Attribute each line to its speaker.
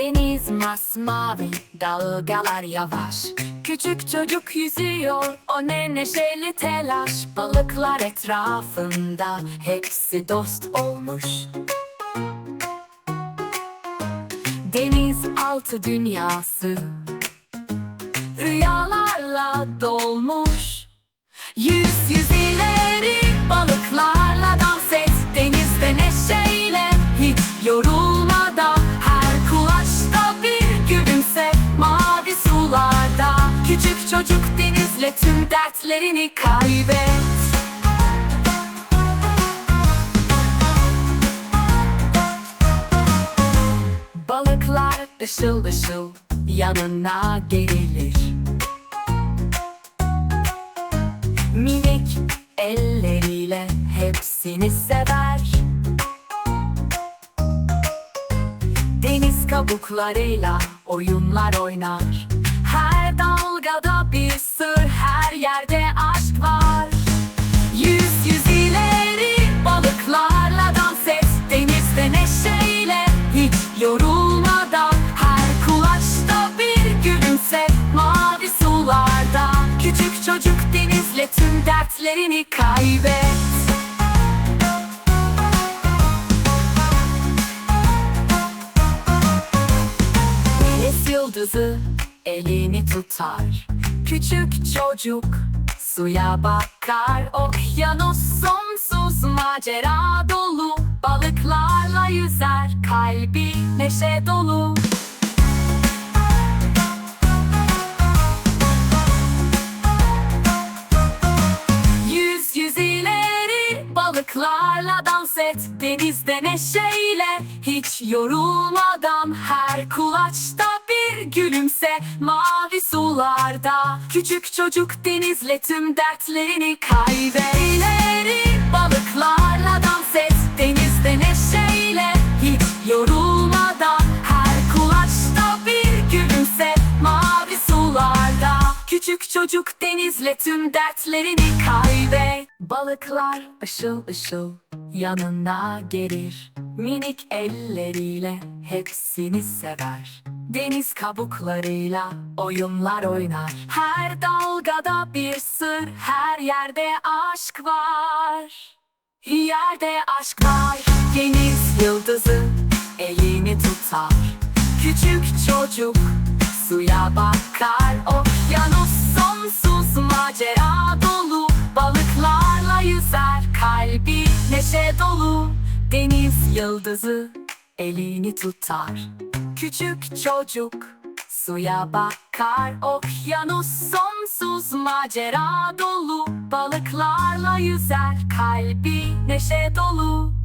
Speaker 1: Deniz masmavi, dalgalar yavaş. Küçük çocuk yüzüyor, o ne neşeli telaş. Balıklar etrafında, hepsi dost olmuş. Deniz altı dünyası Rüyalarla dolmuş çocuk denizle tüm dertlerini kaybet. Balıklar ışıl ışıl yanına gerilir. Minik elleriyle hepsini sever. Deniz kabuklarıyla oyunlar oynar dalgada bir sır, her yerde aşk var. Yüz yüz ileri balıklarla dans et Denizde neşeyle hiç yorulmadan Her kulaçta bir gülümse. Mavi sularda Küçük çocuk denizle tüm dertlerini kaybet. Yıldızı elini tutar. Küçük çocuk suya bakar. Okyanus sonsuz macera dolu. Balıklarla yüzer kalbi neşe dolu. Yüz yüz ileri balıklarla dans et. Denizde neşeyle hiç yorulmadan Her kulaçta bir gülümse mavi sularda. Küçük çocuk denizle tüm dertlerini kaybet İleri balıklarla dans et. Denizde neşeyle hiç yorulmadan Her kulaçta bir gülümse mavi sularda. Küçük çocuk denizle tüm dertlerini kaybet Balıklar ışıl ışıl yanına gelir. Minik elleriyle hepsini sever Deniz kabuklarıyla oyunlar oynar. Her dalgada bir sır, her yerde aşk var. Yerde aşk var. Deniz yıldızı elini tutar. Küçük çocuk suya bakar. Okyanus sonsuz macera dolu. Balıklarla yüzer kalbi neşe dolu. Deniz yıldızı elini tutar. Küçük çocuk suya bakar Okyanus sonsuz macera dolu. Balıklarla yüzer kalbi neşe dolu